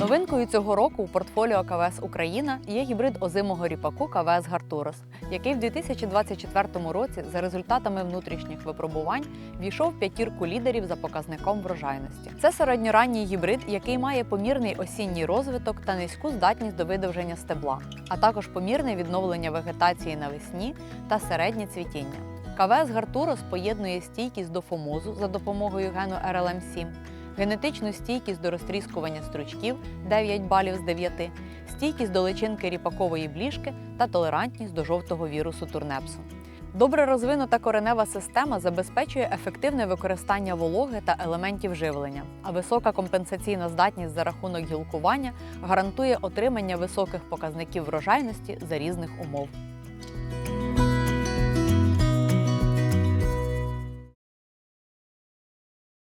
Новинкою цього року у портфоліо КВС Україна є гібрид озимого ріпаку КВС Гартурос, який в 2024 році за результатами внутрішніх випробувань війшов в п'ятірку лідерів за показником врожайності. Це середньоранній гібрид, який має помірний осінній розвиток та низьку здатність до видовження стебла, а також помірне відновлення вегетації навесні та середнє цвітіння. КВС Гартурос поєднує стійкість до фомозу за допомогою гену RLM7, генетичну стійкість до розтріскування стручків 9 балів з 9, стійкість до личинки ріпакової бліжки та толерантність до жовтого вірусу турнепсу. Добре розвинута коренева система забезпечує ефективне використання вологи та елементів живлення, а висока компенсаційна здатність за рахунок гілкування гарантує отримання високих показників врожайності за різних умов.